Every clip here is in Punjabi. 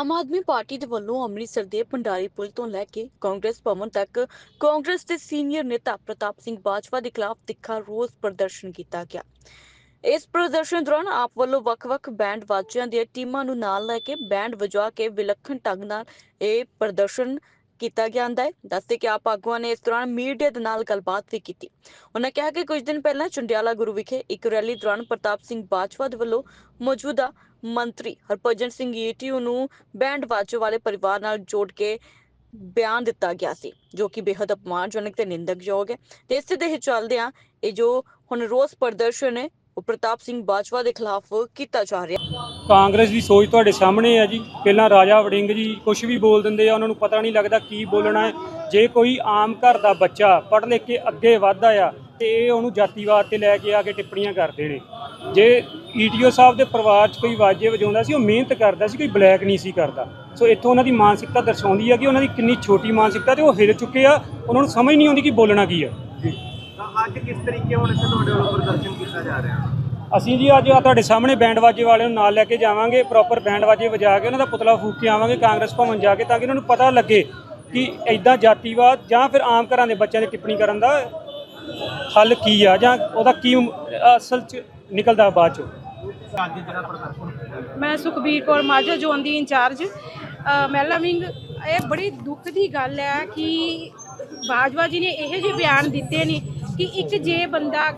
ਆਮ ਆਦਮੀ ਪਾਰਟੀ ਦੇ ਵੱਲੋਂ ਅੰਮ੍ਰਿਤਸਰ ਦੇ ਭੰਡਾਰੀ ਪੁਲ ਤੋਂ ਲੈ ਕੇ ਕਾਂਗਰਸ ਭਵਨ ਤੱਕ ਕਾਂਗਰਸ ਦੇ ਸੀਨੀਅਰ ਨੇਤਾ ਪ੍ਰਤਾਪ ਸਿੰਘ ਬਾਜਵਾ ਦੇ ਖਿਲਾਫ ਤਿੱਖਾ ਰੋਸ ਪ੍ਰਦਰਸ਼ਨ ਕੀਤਾ ਗਿਆ। ਇਸ ਪ੍ਰਦਰਸ਼ਨ ਦੌਰਾਨ ਆਪ ਵੱਲੋਂ ਵੱਖ-ਵੱਖ ਬੈਂਡ ਵਾਜਿਆਂ ਦੀਆਂ ਟੀਮਾਂ ਨੂੰ ਨਾਲ ਲੈ ਕੇ ਬੈਂਡ ਵਜਾ ਕੇ ਵਿਲੱਖਣ ਢੰਗ ਨਾਲ ਇਹ ਪ੍ਰਦਰਸ਼ਨ ਕੀਤਾ ਗਿਆ ਹੁੰਦਾ ਹੈ। ਦੱਸਦੇ ਕਿ ਆਪ ਆਗੂਆਂ ਨੇ ਇਸ ਦੌਰਾਨ ਮੀਡੀਆ ਦੇ ਨਾਲ ਗੱਲਬਾਤ ਵੀ ਕੀਤੀ। ਉਹਨਾਂ ਕਿਹਾ ਕਿ ਕੁਝ ਦਿਨ ਪਹਿਲਾਂ ਚੰਡਿਆਲਾ ਗੁਰੂ ਵਿਖੇ ਇੱਕ ਰੈਲੀ ਦੌਰਾਨ ਪ੍ਰਤਾਪ ਸਿੰਘ ਬਾਜਵਾ ਦੇ ਵੱਲੋਂ ਮੌਜੂਦਾ ਮੰਤਰੀ ਹਰਭਜਨ ਸਿੰਘ ਈਟੀਯੂ ਨੂੰ ਬੈਂਡ ਵਾਜੇ ਵਾਲੇ ਪਰਿਵਾਰ ਨਾਲ ਜੋੜ ਕੇ ਬਿਆਨ ਦਿੱਤਾ ਗਿਆ ਸੀ, ਜੋ ਕਿ ਬੇहद ਅਪਮਾਨਜਨਕ ਤੇ ਨਿੰਦਕਯੋਗ ਹੈ ਤੇ ਇਸੇ ਦੇ ਚੱਲਦਿਆਂ ਇਹ ਜੋ ਹੁਣ ਰੋਸ ਪ੍ਰਦਰਸ਼ਨ ਹੈ, ਉਹ ਪ੍ਰਤਾਪ ਸਿੰਘ ਬਾਜਵਾ ਦੇ ਖਿਲਾਫ ਕੀਤਾ ਜਾ ਰਿਹਾ। ਕਾਂਗਰਸ ਦੀ ਸੋਚ ਤੁਹਾਡੇ ਸਾਹਮਣੇ ਹੈ ਜੀ, ਪਹਿਲਾਂ ਰਾਜਾ ਵੜਿੰਗ ਜੀ ਕੁਝ ਵੀ ਬੋਲ ਦਿੰਦੇ ਆ, ਉਹਨਾਂ ਨੂੰ ਪਤਾ ਨਹੀਂ ਲੱਗਦਾ ਕੀ ਬੋਲਣਾ ਹੈ। ਜੇ ਕੋਈ ਆਮ ਘਰ ਦਾ ਬੱਚਾ ਪੜ੍ਹ ਲਿਖ ਕੇ ਅੱਗੇ ਵੱਧਦਾ ਆ ਤੇ ਇਹ ਉਹਨੂੰ ਜਾਤੀਵਾਦ ਤੇ ਲੈ ਕੇ ਆ ਕੇ ਟਿੱਪਣੀਆਂ ਕਰਦੇ ਨੇ। ਜੇ ਈਟੀਓ ਸਾਹਿਬ ਦੇ ਪਰਿਵਾਰ 'ਚ ਕੋਈ ਵਾਜੇ ਵਜਾਉਂਦਾ ਸੀ ਉਹ ਮਿਹਨਤ ਕਰਦਾ ਸੀ ਕੋਈ ਬਲੈਕ ਨਹੀਂ ਸੀ ਕਰਦਾ। ਸੋ ਇੱਥੋਂ ਉਹਨਾਂ ਦੀ ਮਾਨਸਿਕਤਾ ਦਰਸਾਉਂਦੀ ਆ ਕਿ ਉਹਨਾਂ ਦੀ ਕਿੰਨੀ ਛੋਟੀ ਮਾਨਸਿਕਤਾ ਤੇ ਉਹ ਹਿਲ ਚੁੱਕੇ ਆ। ਉਹਨਾਂ ਨੂੰ ਸਮਝ ਨਹੀਂ ਆਉਂਦੀ ਕਿ ਬੋਲਣਾ ਕੀ ਤਾਂ ਅੱਜ ਕਿਸ ਤਰੀਕੇ ਹੁਣ ਇੱਥੇ ਤੁਹਾਡੇ ਵੱਲੋਂ ਪ੍ਰਦਰਸ਼ਨ ਕੀਤਾ ਜਾ ਰਿਹਾ? ਅਸੀਂ ਜੀ ਅੱਜ ਆ ਤੁਹਾਡੇ ਸਾਹਮਣੇ ਬੈਂਡ ਵਾਜੇ ਵਾਲਿਆਂ ਨੂੰ ਨਾਲ ਲੈ ਕੇ ਜਾਵਾਂਗੇ ਪ੍ਰੋਪਰ ਬੈਂਡ ਵਾਜੇ ਵਜਾ ਕੇ ਉਹਨਾਂ ਦਾ ਪੁਤਲਾ ਫੂਕ ਕੇ ਆਵਾਂਗੇ ਕਾਂਗਰਸ ਭਵਨ ਜਾ ਕੇ ਤਾਂ ਕਿ ਉਹਨਾਂ ਨੂੰ ਪਤਾ ਲੱਗੇ ਕਿ ਐਦਾਂ ਜਾਤੀਵਾਦ ਜਾਂ ਫਿਰ ਆਮ ਘਰਾਂ ਦੇ ਬੱਚਿਆਂ ਦੀ ਟਿੱਪਣੀ ਕਰਨ ਦਾ ਹੱਲ ਕੀ ਆ ਜਾਂ ਉਹਦਾ ਕੀ ਅਸਲ ਚ ਨਿਕਲਦਾ ਬਾਅਦ ਚ? ਮੈਂ ਸੁਖਬੀਰ ਕੌਰ ਮਾਝਾ ਜ਼ੋਨ ਦੀ ਇੰਚਾਰਜ। ਅ, ਮਹਿਲਾ ਵਿੰਗ ਇਹ ਬੜੀ ਦੁੱਖ ਦੀ ਗੱਲ ਹੈ ਕਿ ਬਾਜਵਾ ਜੀ ਨੇ ਇਹੋ ਜਿਹੇ ਬਿਆਨ ਦਿੱਤੇ ਨੇ ਕਿ ਇੱਕ ਜੇ ਬੰਦਾ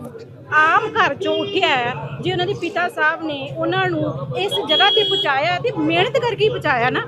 ਆਮ ਘਰ ਚੋਂ ਉੱਠਿਆ ਹੈ, ਜੇ ਉਹਨਾਂ ਦੇ ਪਿਤਾ ਸਾਹਿਬ ਨੇ ਉਹਨਾਂ ਨੂੰ ਇਸ ਜਗ੍ਹਾ ਤੇ ਪਹੁੰਚਾਇਆ ਤੇ ਮਿਹਨਤ ਕਰਕੇ ਹੀ ਪਹੁੰਚਾਇਆ ਨਾ,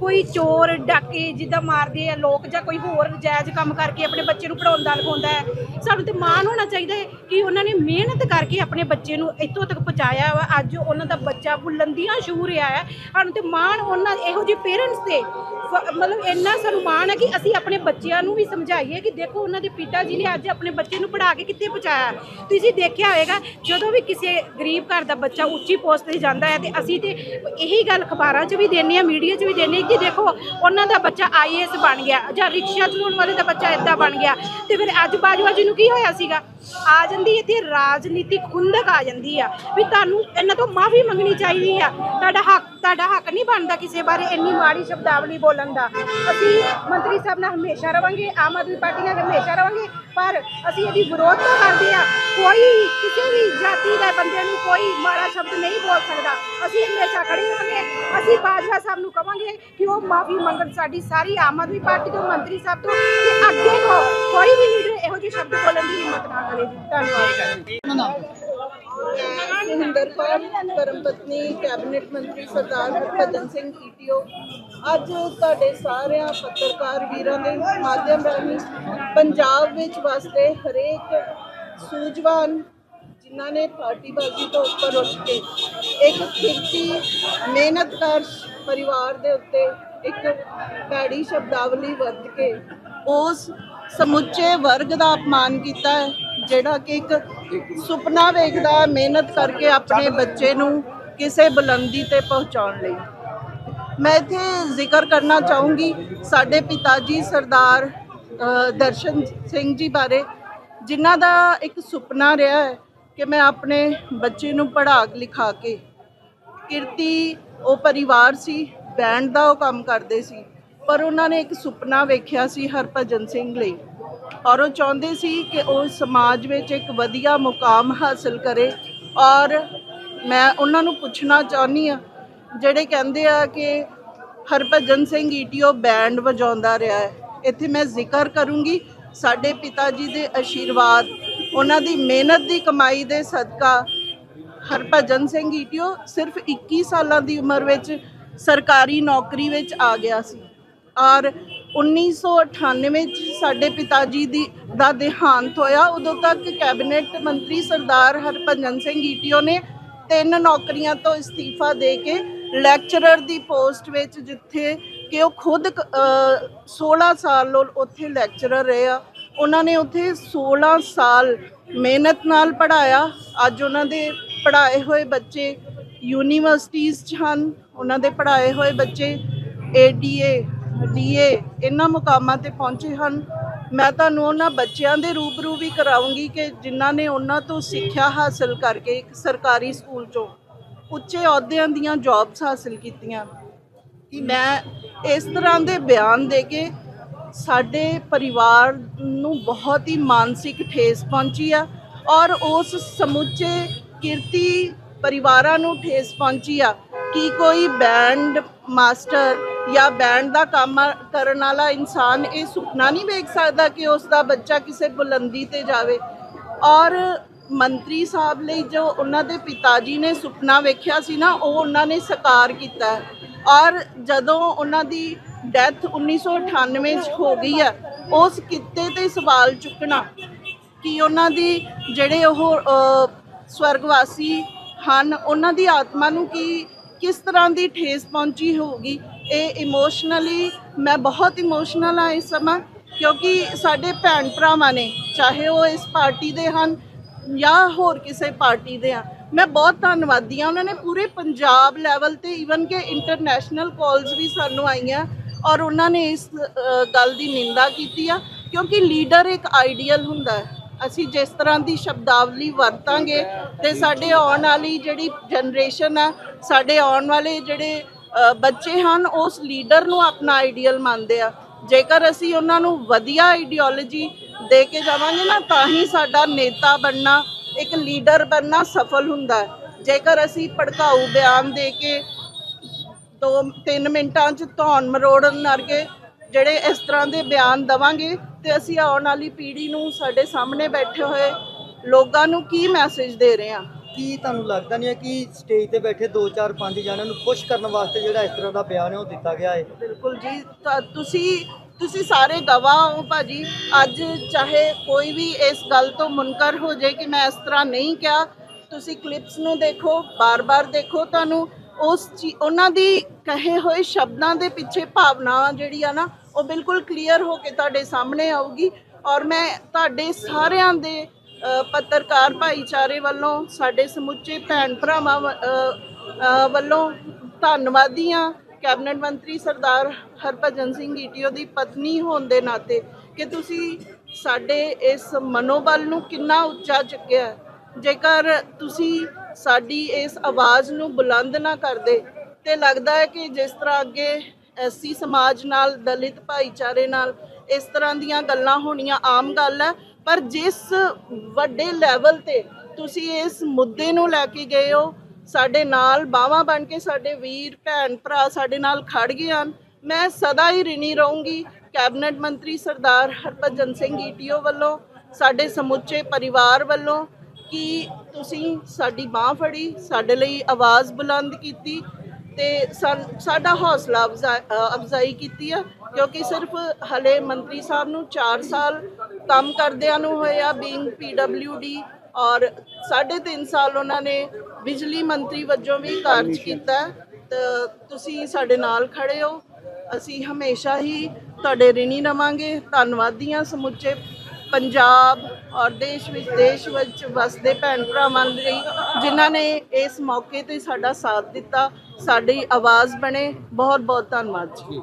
ਕੋਈ ਚੋਰ, ਡਾਕੇ ਜਿੱਦਾਂ ਮਾਰਦੇ ਆ ਲੋਕ ਜਾਂ ਕੋਈ ਹੋਰ ਜਾਇਜ਼ ਕੰਮ ਕਰਕੇ ਆਪਣੇ ਬੱਚੇ ਨੂੰ ਪੜਾਉਂਦਾ ਲਿਖਾਉਂਦਾ ਹੈ, ਸਾਨੂੰ ਤੇ ਮਾਣ ਹੋਣਾ ਚਾਹੀਦਾ ਹੈ ਕਿ ਉਹਨਾਂ ਨੇ ਮਿਹਨਤ ਕਰਕੇ ਆਪਣੇ ਬੱਚੇ ਨੂੰ ਇੱਥੋਂ ਤੱਕ ਪਹੁੰਚਾਇਆ ਵਾ, ਅੱਜ ਉਹਨਾਂ ਦਾ ਬੱਚਾ ਬੁਲੰਦੀਆਂ ਛੂ ਰਿਹਾ ਹੈ, ਸਾਨੂੰ ਤੇ ਮਾਣ ਉਹਨਾਂ ਇਹੋ ਜਿਹੇ ਪੇਰੈਂਟਸ ਤੇ ਮਤਲਬ ਇੰਨਾ ਸਾਨੂੰ ਮਾਣ ਹੈ ਕਿ ਅਸੀਂ ਆਪਣੇ ਬੱਚਿਆਂ ਨੂੰ ਵੀ ਸਮਝਾਈਏ ਕਿ ਦੇਖੋ ਉਹਨਾਂ ਦੇ ਪਿਤਾ ਜੀ ਨੇ ਅੱਜ ਆਪਣੇ ਬੱਚੇ ਨੂੰ ਪੜ੍ਹਾ ਕੇ ਕਿੱਥੇ ਪਹੁੰਚਾਇਆ। ਤੁਸੀਂ ਦੇਖਿਆ ਹੋਵੇਗਾ ਜਦੋਂ ਵੀ ਕਿਸੇ ਗਰੀਬ ਘਰ ਦਾ ਬੱਚਾ ਉੱਚੀ ਪੋਸਟ ਤੇ ਜਾਂਦਾ ਹੈ ਤੇ ਅਸੀਂ ਤੇ ਇਹੀ ਗੱਲ ਅਖਬਾਰਾਂ 'ਚ ਵੀ ਦਿੰਨੇ ਆ ਮੀਡੀਆ 'ਚ ਵੀ ਦਿੰਨੇ ਆ ਕਿ ਦੇਖੋ ਉਹਨਾਂ ਦਾ ਬੱਚਾ ਆਈਏਐਸ ਬਣ ਗਿਆ ਜਾਂ ਰਿਕਸ਼ਾ ਚਲਾਉਣ ਵਾਲੇ ਦਾ ਬੱਚਾ ਇਦਾਂ ਬਣ ਗਿਆ ਤੇ ਫਿਰ ਅੱਜ ਬਾਜਵਾ ਜੀ ਨੂੰ ਕੀ ਹੋਇਆ ਸੀਗਾ? ਆ ਜਾਂਦੀ, ਇੱਥੇ ਰਾਜਨੀਤਿਕ ਖੁੰਦਕ ਆ ਜਾਂਦੀ ਆ ਵੀ ਤੁਹਾਨੂੰ ਇਹਨਾਂ ਤੋਂ ਮਾਫੀ ਮੰਗਣੀ ਚਾਹੀਦੀ ਆ। ਤੁਹਾਡਾ ਹੱਕ ਤੁਹਾਡਾ ਹੱਕ ਨਹੀਂ ਬਣਦਾ ਕਿਸੇ ਬਾਰੇ ਇੰਨੀ ਮਾੜੀ ਸ਼ਬਦਾਵਲੀ ਬੋਲਣ ਦਾ। ਅਸੀਂ ਮੰਤਰੀ ਸਾਹਿਬ ਨਾਲ ਹਮੇਸ਼ਾ ਰਵਾਂਗੇ, ਆਮ ਆਦਮੀ ਪਾਰਟੀ ਨਾਲ ਹਮੇਸ਼ਾ ਰਵਾਂਗੇ, ਪਰ ਅਸੀਂ ਇਹਦੀ ਵਿਰੋਧਤਾ ਕਰਦੇ ਆ। ਕੋਈ ਕਿਸੇ ਵੀ ਜਾਤੀ ਦੇ ਬੰਦੇ ਨੂੰ ਕੋਈ ਮਾੜਾ ਸ਼ਬਦ ਨਹੀਂ ਬੋਲ ਸਕਦਾ। ਅਸੀਂ ਹਮੇਸ਼ਾ ਖੜੇ ਰਹਾਂਗੇ ਅਸੀਂ ਬਾਜਵਾ ਸਾਹਿਬ ਨੂੰ ਕਵਾਂਗੇ ਕਿ ਉਹ ਮਾਫੀ ਮੰਗਣ ਸਾਡੀ ਸਾਰੀ ਆਮ ਆਦਮੀ ਪਾਰਟੀ ਤੋਂ, ਮੰਤਰੀ ਸਾਹਿਬ ਤੋਂ ਕਿ ਅੱਗੇ ਤੋਂ ਕੋਈ ਵੀ ਲੀਡਰ ਇਹੋ ਜਿਹੇ ਸ਼ਬਦ ਬੋਲਣ ਦੀ ਹਿੰਮਤ ਨਾ ਕਰੇ ਜੀ ਧੰਨਵਾਦ। ਸੁਰਿੰਦਰ ਕੌਰ, ਧਰਮ ਪਤਨੀ, ਕੈਬਨਿਟ ਮੰਤਰੀ ਸਰਦਾਰ ਹਰਭਜਨ ਸਿੰਘ ਈਟੀਓ ਅੱਜ ਤੁਹਾਡੇ ਸਾਰਿਆਂ ਪੱਤਰਕਾਰ ਵੀਰਾਂ ਦੇ ਮਾਧਿਅਮ ਰਾਹੀਂ ਪੰਜਾਬ ਵਿੱਚ ਵਸਦੇ ਹਰੇਕ ਸੂਝਵਾਨ ਜਿਨ੍ਹਾਂ ਨੇ ਪਾਰਟੀਬਾਜ਼ੀ ਤੋਂ ਉੱਪਰ ਉੱਠ ਕੇ ਇੱਕ ਖਿਰਤੀ ਮਿਹਨਤਕਾਰ ਪਰਿਵਾਰ ਦੇ ਉੱਤੇ ਇੱਕ ਭੈੜੀ ਸ਼ਬਦਾਵਲੀ ਵਰਤ ਕੇ ਉਸ ਸਮੁੱਚੇ ਵਰਗ ਦਾ ਅਪਮਾਨ ਕੀਤਾ ਹੈ, ਜਿਹੜਾ ਕਿ ਇੱਕ ਸੁਪਨਾ ਵੇਖਦਾ ਹੈ ਮਿਹਨਤ ਕਰਕੇ ਆਪਣੇ ਬੱਚੇ ਨੂੰ ਕਿਸੇ ਬੁਲੰਦੀ ਤੇ ਪਹੁੰਚਾਉਣ ਲਈ। ਮੈਂ ਇੱਥੇ ਜ਼ਿਕਰ ਕਰਨਾ ਚਾਹੂੰਗੀ ਸਾਡੇ ਪਿਤਾ ਜੀ ਸਰਦਾਰ ਦਰਸ਼ਨ ਸਿੰਘ ਜੀ ਬਾਰੇ, ਜਿਨ੍ਹਾਂ ਦਾ ਇੱਕ ਸੁਪਨਾ ਰਿਹਾ ਹੈ ਕਿ ਮੈਂ ਆਪਣੇ ਬੱਚੇ ਨੂੰ ਪੜ੍ਹਾ ਲਿਖਾ ਕੇ, ਕਿਰਤੀ ਉਹ ਪਰਿਵਾਰ ਸੀ, ਬੈਂਡ ਦਾ ਉਹ ਕੰਮ ਕਰਦੇ ਸੀ। ਪਰ ਉਹਨਾਂ ਨੇ ਇੱਕ ਸੁਪਨਾ ਵੇਖਿਆ ਸੀ ਹਰਭਜਨ ਸਿੰਘ ਲਈ। ਔਰ ਉਹ ਚਾਹੁੰਦੇ ਸੀ ਕਿ ਉਹ ਸਮਾਜ ਵਿੱਚ ਇੱਕ ਵਧੀਆ ਮੁਕਾਮ ਹਾਸਲ ਕਰੇ। ਔਰ ਮੈਂ ਉਹਨਾਂ ਨੂੰ ਪੁੱਛਣਾ ਚਾਹੁੰਦੀ ਆ ਜਿਹੜੇ ਕਹਿੰਦੇ ਆ ਕਿ ਹਰਭਜਨ ਸਿੰਘ ਈਟੀਓ ਬੈਂਡ ਵਜਾਉਂਦਾ ਰਿਹਾ ਹੈ। ਇੱਥੇ ਮੈਂ ਜ਼ਿਕਰ ਕਰੂੰਗੀ, ਸਾਡੇ ਪਿਤਾ ਜੀ ਦੇ ਆਸ਼ੀਰਵਾਦ ਉਹਨਾਂ ਦੀ ਮਿਹਨਤ ਦੀ ਕਮਾਈ ਦੇ ਸਦਕਾ ਹਰਭਜਨ ਸਿੰਘ ਈਟੀਓ ਸਿਰਫ 21 ਸਾਲਾਂ ਦੀ ਉਮਰ ਵਿੱਚ ਸਰਕਾਰੀ ਨੌਕਰੀ ਵਿੱਚ ਆ ਗਿਆ ਸੀ। ਔਰ 1998 'ਚ ਸਾਡੇ ਪਿਤਾ ਜੀ ਦੀ ਦਾ ਦੇਹਾਂਤ ਹੋਇਆ। ਉਦੋਂ ਤੱਕ ਕੈਬਨਿਟ ਮੰਤਰੀ ਸਰਦਾਰ ਹਰਭਜਨ ਸਿੰਘ ਈਟੀਓ ਨੇ ਤਿੰਨ ਨੌਕਰੀਆਂ ਤੋਂ ਅਸਤੀਫਾ ਦੇ ਕੇ ਲੈਕਚਰਰ ਦੀ ਪੋਸਟ ਵਿੱਚ ਜਿੱਥੇ ਕਿ ਉਹ ਖੁਦ ਕ- 16 ਸਾਲ ਉੱਥੇ ਲੈਕਚਰਰ ਰਹੇ। ਆ ਉਹਨਾਂ ਨੇ ਉੱਥੇ 16 ਸਾਲ ਮਿਹਨਤ ਨਾਲ ਪੜਾਇਆ ਅੱਜ ਉਹਨਾਂ ਦੇ ਪੜਾਏ ਹੋਏ ਬੱਚੇ ਯੂਨੀਵਰਸਿਟੀਆਂ 'ਚ ਹਨ। ਉਹਨਾਂ ਦੇ ਪੜਾਏ ਹੋਏ ਬੱਚੇ ਏਡੀਏ ਡੀਏ, ਇਹਨਾਂ ਮੁਕਾਮਾਂ ਤੇ ਪਹੁੰਚੇ ਹਨ। ਮੈਂ ਤੁਹਾਨੂੰ ਉਹਨਾਂ ਬੱਚਿਆਂ ਦੇ ਰੂਬਰੂ ਵੀ ਕਰਾਉਂਗੀ ਕਿ ਜਿਨ੍ਹਾਂ ਨੇ ਉਹਨਾਂ ਤੋਂ ਸਿੱਖਿਆ ਹਾਸਲ ਕਰਕੇ ਇੱਕ ਸਰਕਾਰੀ ਸਕੂਲ ਚੋਂ ਉੱਚੇ ਅਹੁਦਿਆਂ ਦੀਆਂ ਜੌਬਸ ਹਾਸਲ ਕੀਤੀਆਂ। ਕਿ ਮੈਂ ਇਸ ਤਰ੍ਹਾਂ ਦੇ ਬਿਆਨ ਦੇ ਕੇ ਸਾਡੇ ਪਰਿਵਾਰ ਨੂੰ ਬਹੁਤ ਹੀ ਮਾਨਸਿਕ ਠੇਸ ਪਹੁੰਚੀ ਆ ਔਰ ਉਸ ਸਮੁੱਚੇ ਕਿਰਤੀ ਪਰਿਵਾਰਾਂ ਨੂੰ ਠੇਸ ਪਹੁੰਚੀ ਆ ਕਿ ਕੋਈ ਬੈਂਡ ਮਾਸਟਰ ਜਾਂ ਬੈਂਡ ਦਾ ਕੰਮ ਕਰਨ ਵਾਲਾ ਇਨਸਾਨ ਇਹ ਸੁਪਨਾ ਨਹੀਂ ਵੇਖ ਸਕਦਾ ਕਿ ਉਸ ਦਾ ਬੱਚਾ ਕਿਸੇ ਬੁਲੰਦੀ ਤੇ ਜਾਵੇ। ਔਰ ਮੰਤਰੀ ਸਾਹਿਬ ਲਈ ਜੋ ਉਹਨਾਂ ਦੇ ਪਿਤਾ ਜੀ ਨੇ ਸੁਪਨਾ ਵੇਖਿਆ ਸੀ ਨਾ, ਉਹ ਉਹਨਾਂ ਨੇ ਸਾਕਾਰ ਕੀਤਾ। ਔਰ ਜਦੋਂ ਉਹਨਾਂ ਦੀ ਡੈਥ 1998 ਚ ਹੋ ਗਈ ਹੈ, ਉਸ ਕਿੱਤੇ ਤੇ ਸਵਾਲ ਚੁੱਕਣਾ ਕਿ ਉਹਨਾਂ ਦੀ ਜਿਹੜੇ ਉਹ ਸਵਰਗਵਾਸੀ ਹਨ, ਉਹਨਾਂ ਦੀ ਆਤਮਾ ਨੂੰ ਕੀ ਕਿਸ ਤਰ੍ਹਾਂ ਦੀ ਠੇਸ ਪਹੁੰਚੀ ਹੋਊਗੀ? ਇਹ ਇਮੋਸ਼ਨਲੀ ਮੈਂ ਬਹੁਤ ਇਮੋਸ਼ਨਲ ਆ ਇਸ ਸਮਾਂ, ਕਿਉਂਕਿ ਸਾਡੇ ਭੈਣ ਭਰਾਵਾਂ ਨੇ, ਚਾਹੇ ਉਹ ਇਸ ਪਾਰਟੀ ਦੇ ਹਨ ਜਾਂ ਹੋਰ ਕਿਸੇ ਪਾਰਟੀ ਦੇ ਆ, ਮੈਂ ਬਹੁਤ ਧੰਨਵਾਦੀ ਆ ਉਹਨਾਂ ਨੇ ਪੂਰੇ ਪੰਜਾਬ ਲੈਵਲ ਤੇ ਈਵਨ ਕਿ ਇੰਟਰਨੈਸ਼ਨਲ ਕਾਲਸ ਵੀ ਸਾਨੂੰ ਆਈਆਂ ਔਰ ਉਹਨਾਂ ਨੇ ਇਸ ਗੱਲ ਦੀ ਨਿੰਦਾ ਕੀਤੀ ਆ, ਕਿਉਂਕਿ ਲੀਡਰ ਇੱਕ ਆਈਡੀਅਲ ਹੁੰਦਾ ਹੈ। ਅਸੀਂ ਜਿਸ ਤਰ੍ਹਾਂ ਦੀ ਸ਼ਬਦਾਵਲੀ ਵਰਤਾਂਗੇ ਤੇ ਸਾਡੇ ਆਉਣ ਵਾਲੀ ਜਿਹੜੀ ਜਨਰੇਸ਼ਨ ਆ, ਸਾਡੇ ਆਉਣ ਵਾਲੇ ਜਿਹੜੇ ਬੱਚੇ ਹਨ, ਉਸ ਲੀਡਰ ਨੂੰ ਆਪਣਾ ਆਈਡੀਅਲ ਮੰਨਦੇ ਆ। ਜੇਕਰ ਅਸੀਂ ਉਹਨਾਂ ਨੂੰ ਵਧੀਆ ਆਈਡੀਓਲੋਜੀ ਦੇ ਕੇ ਜਾਵਾਂਗੇ ਨਾ, ਤਾਂ ਹੀ ਸਾਡਾ ਨੇਤਾ ਬਣਨਾ, ਇੱਕ ਲੀਡਰ ਬਣਨਾ ਸਫਲ ਹੁੰਦਾ ਹੈ। ਜੇਕਰ ਅਸੀਂ ਭੜਕਾਊ ਬਿਆਨ ਦੇ ਕੇ ਦੋ, ਤਿੰਨ ਮਿੰਟਾਂ 'ਚ ਧੌਣ ਮਰੋੜਨ ਵਰਗੇ ਜਿਹੜੇ ਇਸ ਤਰ੍ਹਾਂ ਦੇ ਬਿਆਨ ਦਵਾਂਗੇ, ਤੇ ਅਸੀਂ ਆਉਣ ਵਾਲੀ ਪੀੜ੍ਹੀ ਨੂੰ ਸਾਡੇ ਸਾਹਮਣੇ ਬੈਠੇ ਹੋਏ ਲੋਕਾਂ ਨੂੰ ਕੀ ਮੈਸੇਜ ਦੇ ਰਹੇ ਹਾਂ? ਕੀ ਤੁਹਾਨੂੰ ਲੱਗਦਾ ਨਹੀਂ ਹੈ ਕਿ ਸਟੇਜ ਤੇ ਬੈਠੇ 2 4 5 ਜਣਿਆਂ ਨੂੰ ਖੁਸ਼ ਕਰਨ ਵਾਸਤੇ ਜਿਹੜਾ ਇਸ ਤਰ੍ਹਾਂ ਦਾ ਬਿਆਨ ਹੈ ਉਹ ਦਿੱਤਾ ਗਿਆ ਹੈ? ਬਿਲਕੁਲ ਜੀ, ਤਾਂ ਤੁਸੀਂ ਤੁਸੀਂ ਸਾਰੇ ਗਵਾਹ ਹੋ ਭਾਜੀ। ਅੱਜ ਚਾਹੇ ਕੋਈ ਵੀ ਇਸ ਗੱਲ ਤੋਂ ਮੁਨਕਰ ਹੋ ਜਾਏ ਕਿ ਮੈਂ ਇਸ ਤਰ੍ਹਾਂ ਨਹੀਂ ਕਿਹਾ, ਤੁਸੀਂ ਕਲਿੱਪਸ ਨੂੰ ਦੇਖੋ, ਬਾਰ-ਬਾਰ ਦੇਖੋ ਤੁਹਾਨੂੰ, ਉਸ ਚੀ- ਉਹਨਾਂ ਦੀ ਕਹੇ ਹੋਏ ਸ਼ਬਦਾਂ ਦੇ ਪਿੱਛੇ ਭਾਵਨਾ ਜਿਹੜੀ ਆ ਨਾ, ਉਹ ਬਿਲਕੁਲ ਕਲੀਅਰ ਹੋ ਕੇ ਤੁਹਾਡੇ ਸਾਹਮਣੇ ਆਊਗੀ। ਔਰ ਮੈਂ ਤੁਹਾਡੇ ਸਾਰਿਆਂ ਦੇ ਪੱਤਰਕਾਰ ਭਾਈਚਾਰੇ ਵੱਲੋਂ, ਸਾਡੇ ਸਮੁੱਚੇ ਭੈਣ ਭਰਾਵਾਂ ਵ- ਵੱਲੋਂ ਧੰਨਵਾਦੀ ਹਾਂ ਕੈਬਨਿਟ ਮੰਤਰੀ ਸਰਦਾਰ ਹਰਭਜਨ ਸਿੰਘ ਈਟੀਓ ਦੀ ਪਤਨੀ ਹੋਣ ਦੇ ਨਾਤੇ, ਕਿ ਤੁਸੀਂ ਸਾਡੇ ਇਸ ਮਨੋਬਲ ਨੂੰ ਕਿੰਨਾ ਉੱਚਾ ਚੁੱਕਿਆ ਜੇਕਰ ਤੁਸੀਂ ਸਾਡੀ ਇਸ ਆਵਾਜ਼ ਨੂੰ ਬੁਲੰਦ ਨਾ ਕਰਦੇ, ਤੇ ਲੱਗਦਾ ਹੈ ਕਿ ਜਿਸ ਤਰ੍ਹਾਂ ਅੱਗੇ ਐਸੀ ਸਮਾਜ ਨਾਲ, ਦਲਿਤ ਭਾਈਚਾਰੇ ਨਾਲ ਇਸ ਤਰ੍ਹਾਂ ਦੀਆਂ ਗੱਲਾਂ ਹੋਣੀਆਂ ਆਮ ਗੱਲ ਹੈ ਪਰ ਜਿਸ ਵੱਡੇ ਲੈਵਲ ਤੇ ਤੁਸੀਂ ਇਸ ਮੁੱਦੇ ਨੂੰ ਲੈ ਕੇ ਗਏ ਹੋ, ਸਾਡੇ ਨਾਲ ਬਾਹਾਂ ਬਣ ਕੇ ਸਾਡੇ ਵੀਰ, ਭੈਣ, ਭਰਾ ਸਾਡੇ ਨਾਲ ਖੜ ਗਏ ਹਨ। ਮੈਂ ਸਦਾ ਹੀ ਰਿਣੀ ਰਹੂੰਗੀ। ਕੈਬਨਿਟ ਮੰਤਰੀ ਸਰਦਾਰ ਹਰਭਜਨ ਸਿੰਘ ਈਟੀਓ ਵੱਲੋਂ, ਸਾਡੇ ਸਮੁੱਚੇ ਪਰਿਵਾਰ ਵੱਲੋਂ ਕਿ ਤੁਸੀਂ ਸਾਡੀ ਬਾਹ ਫੜੀ, ਸਾਡੇ ਲਈ ਆਵਾਜ਼ ਬੁਲੰਦ ਕੀਤੀ ਤੇ ਸਾਨ- ਸਾਡਾ ਹੌਸਲਾ ਅਫਜ਼ਾ- ਅਫਜ਼ਾਈ ਕੀਤੀ ਆ। ਕਿਉਂਕਿ ਸਿਰਫ ਹਲੇ ਮੰਤਰੀ ਸਾਹਿਬ ਨੂੰ 4 ਸਾਲ ਕੰਮ ਕਰਦਿਆਂ ਨੂੰ ਹੋਏ ਆ ਬੀਇੰਗ ਪੀਡਬਲਯੂਡੀ ਔਰ 3.5 ਸਾਲ ਉਹਨਾਂ ਨੇ ਬਿਜਲੀ ਮੰਤਰੀ ਵਜੋਂ ਵੀ ਕਾਰਜ ਕੀਤਾ। ਤਾਂ ਤੁਸੀਂ ਸਾਡੇ ਨਾਲ ਖੜੇ ਹੋ। ਅਸੀਂ ਹਮੇਸ਼ਾ ਹੀ ਤੁਹਾਡੇ ਰਿਣੀ ਰਵਾਂਗੇ। ਧੰਨਵਾਦੀ ਹਾਂ ਸਮੁੱਚੇ ਪੰਜਾਬ ਔਰ ਦੇਸ਼ ਵਿੱਚ ਦੇਸ਼ ਵਿੱਚ ਵਸਦੇ ਭੈਣ ਭਰਾਵਾਂ ਲਈ, ਜਿਨ੍ਹਾਂ ਨੇ ਇਸ ਮੌਕੇ ਤੇ ਸਾਡਾ ਸਾਥ ਦਿੱਤਾ। ਸਾਡੀ ਆਵਾਜ਼ ਬਣੇ। ਬਹੁਤ ਬਹੁਤ ਧੰਨਵਾਦ ਜੀ।